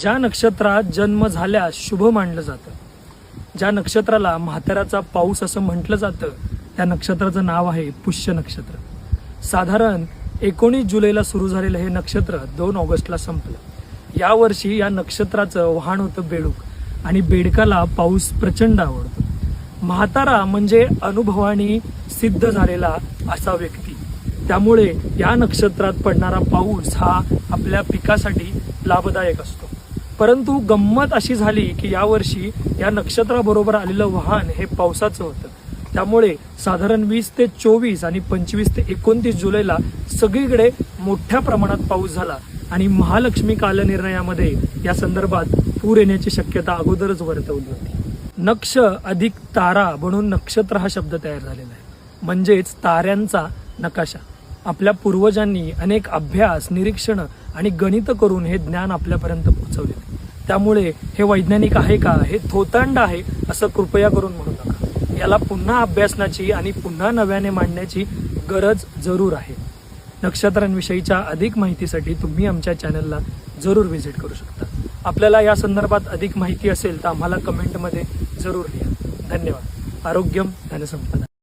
ज्या नक्षत्रात जन्म झाल्यास शुभ मानलं जातं. ज्या नक्षत्राला म्हाताऱ्याचा पाऊस असं म्हटलं जातं त्या नक्षत्राचं नाव आहे पुष्य नक्षत्र. साधारण एकोणीस जुलैला सुरू झालेलं हे नक्षत्र दोन ऑगस्टला संपलं. यावर्षी या नक्षत्राचं वाहन होतं बेडूक आणि बेडकाला पाऊस प्रचंड आवडतो. म्हातारा म्हणजे अनुभवाने सिद्ध झालेला असा व्यक्ती. त्यामुळे या नक्षत्रात पडणारा पाऊस हा आपल्या पिकासाठी लाभदायक असतो. परंतु गंमत अशी झाली की यावर्षी या नक्षत्राबरोबर आलेलं वाहन हे पावसाचं होतं. त्यामुळे साधारण वीस ते चोवीस आणि पंचवीस ते एकोणतीस जुलैला सगळीकडे मोठ्या प्रमाणात पाऊस झाला आणि महालक्ष्मी कालनिर्णयामध्ये या संदर्भात पूर येण्याची शक्यता अगोदरच वर्तवली होती. नक्ष अधिक तारा म्हणून नक्षत्र हा शब्द तयार झालेला आहे. म्हणजेच ताऱ्यांचा नकाशा. आपल्या पूर्वजांनी अनेक अभ्यास निरीक्षण आणि गणित करून हे ज्ञान आपल्यापर्यंत पोहोचवले. त्यामुळे हे वैज्ञानिक आहे का? हे थोतांड आहे असं कृपया करून म्हणू नका. याला पुन्हा अभ्यासनाची आणि पुन्हा नव्याने मांडण्याची गरज जरूर आहे. नक्षत्रांविषयीच्या अधिक माहितीसाठी तुम्ही आमच्या चॅनलला जरूर व्हिजिट करू शकता. आपल्याला या संदर्भात अधिक माहिती असेल तर आम्हाला कमेंटमध्ये जरूर लिहा. धन्यवाद. आरोग्यम धनसंपदा.